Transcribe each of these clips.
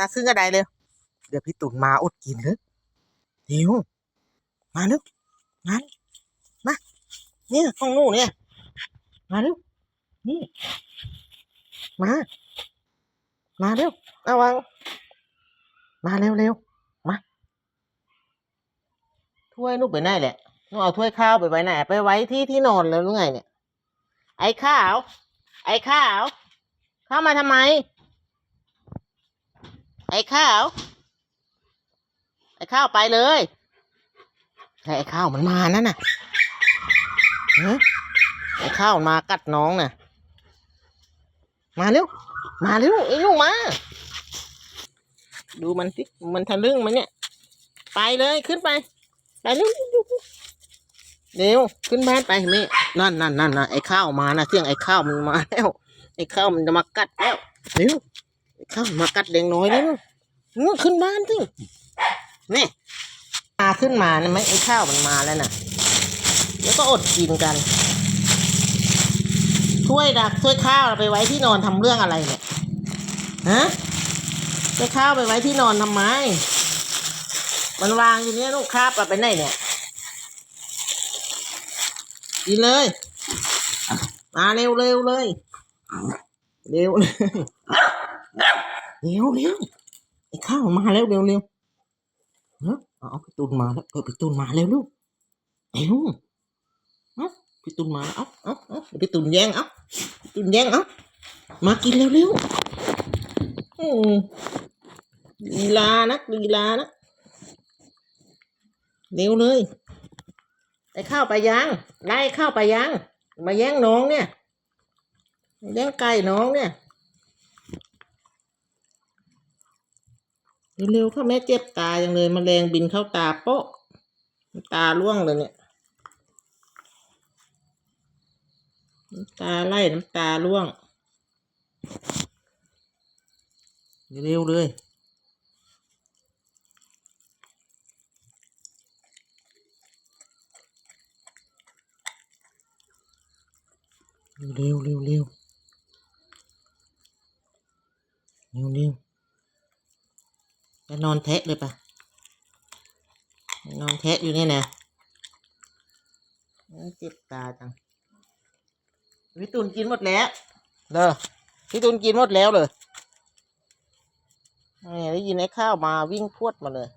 มาขึ้นกระไดเลยเดี๋ยวพี่ตุ่นมาอดกินเลยเดี๋ยวมาเร็วมาเร็วมาเนี่ยห้องนู่นเนี่ยมาเร็วนี่มามาเร็วเอาวางมาเร็วเร็วมาถ้วยลูกไปไหนแหละลูกเอาถ้วยข้าวไปไว้ไหนไปไว้ที่ที่นอนแล้วหรือไงเนี่ย ไอ้ข้าว ไอ้ข้าว เข้ามาทำไม ไอ้ข้าว ไอ้ข้าวไปเลยแต่ไอ้ข้าวมันมานั่นน่ะไอ้ข้าวมันมากัดน้องน่ะ มาเร็ว มาเร็วไอ้ลูกมา ดูมันสิมันทะลึ่งมันเนี่ย ไปเลยขึ้นไป ไปเร็วเร็วขึ้นบ้านไปแม่นั่นนั่นนั่นนะไอ้ข้าวมานะเสียงไอ้ข้าวมันมาแล้ว ไอ้ข้าวมันจะมากัดแล้วเร็วไอ้ข้าวมากัดเด็กน้อยแล้ว นู่นขึ้นบ้านสินี่มาขึ้นมาเนี่ยไหมไอ้ข้าวมันมาแล้วน่ะเดี๋ยวก็อดกินกัน ถ้วยดักถ้วยข้าวเราไปไว้ที่นอนทำเรื่องอะไรเนี่ยฮะถ้วยข้าวไปไว้ที่นอนทำไม มันวางอยู่เนี่ยลูกคราบเอาไปไหนเนี่ยกินเลย มาเร็วเร็วเลย เร็วเลยเร็วเร็ว ไอ้ข้าวมาแล้วเร็วเร็วเฮ้ยเอาพี่ตุนมาแล้วเออพี่ตุนมาเร็วลูกเร็วเอาพี่ตุนมาแล้วเอาเอาเอาพี่ตุนแย่งเอาพี่ตุนแย่งเอามากินเร็วเร็วอืมลีลานะลีลานะเร็วเลยไอ้ข้าวไปยังไล่ข้าวไปยังมาแย่งน้องเนี่ยแย่งไก่น้องเนี่ย เร็วๆเข้าแม่เจ็บตาอย่างเลยมแมลงบินเข้าตาโป๊ะ ตาล่วงเลยเนี่ย ตาไล่น้ำตาล่วง เร็วเลยเร็วเร็วเร็วเร็วเร็ว ไปนอนแทะเลยปะนอนแทะอยู่เนี่ยนะเจ็บตาจังพี่ตุนกินหมดแล้วเด้อพี่ตุนกินหมดแล้วเลยนี่ได้ยินไอ้ข้าวมาวิ่งพรวดมาเลย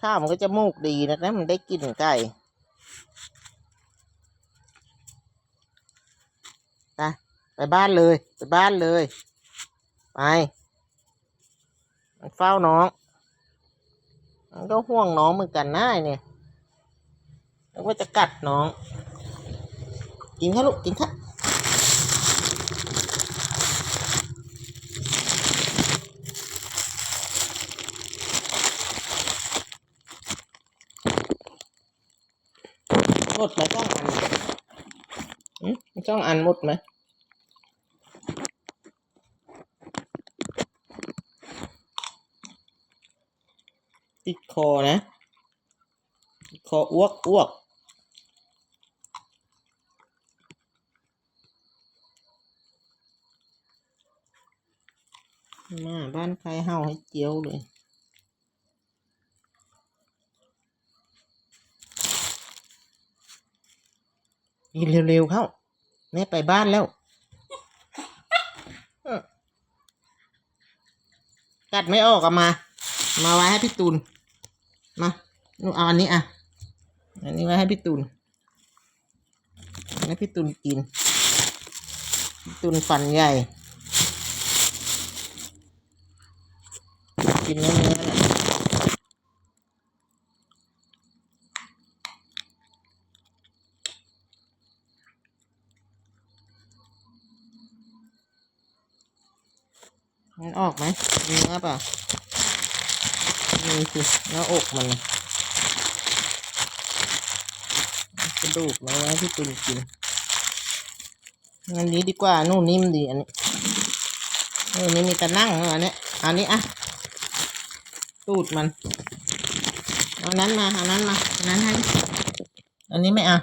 ข้าวมันก็จะมูกดีนะนะมันได้กินไก่ไปไปบ้านเลย ไปบ้านเลย ไป มันเฝ้าน้อง มันก็ห่วงน้องเหมือนกันนะไอ้เนี่ยแล้วว่าจะกัดน้อง กินข้าลูกกินข้าหมดไหมต้องอันอืมต้องอันหมดไหม ติดคอนะ คออ้วกอ้วกมาบ้านใครเห่าให้เจียวเลยกินเร็วๆเข้าแม่ไปบ้านแล้ว กัดไม่ออกอะมา มาไว้ให้พี่ตูน มาหนูเอาอันนี้อะ อันนี้ไว้ให้พี่ตูนให้พี่ตูนกิน พี่ตูนฟันใหญ่ กินเนื้อเนื้อมันออกไหมเนื้อป่ะ นี่สิหน้าอกมันกระดูกมาไว้ที่ตุนกินอันนี้ดีกว่านู่นนิ่มดีอันนี้เออนี่มีแต่นั่งอออันนี้อันนี้อะตูดมันเอานั้นมาเอานั้นมาเอานั้นให้อันนี้ไม่เอา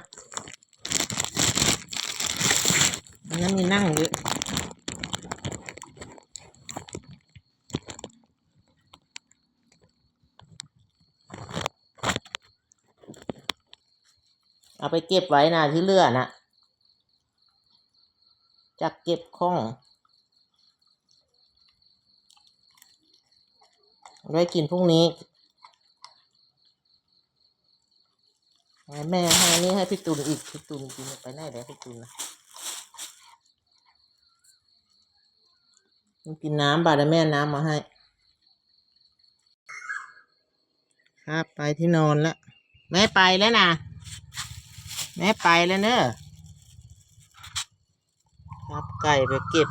อันนั้นมีนั่งเยอะ เอาไปเก็บไว้นะที่เลือนะจักเก็บข้อง ไว้กินพรุ่งนี้ แม่ให้นนี้ให้พี่ตุนอีก พี่ตุนกินไปไหนแล้วพี่ตุนนะกินน้ำบาดแม่น้ำมาให้ ครับไปที่นอนแล้วแม่ไปแล้วนะ แม่ไปแล้วเนอะครับไก่ไปเก็บ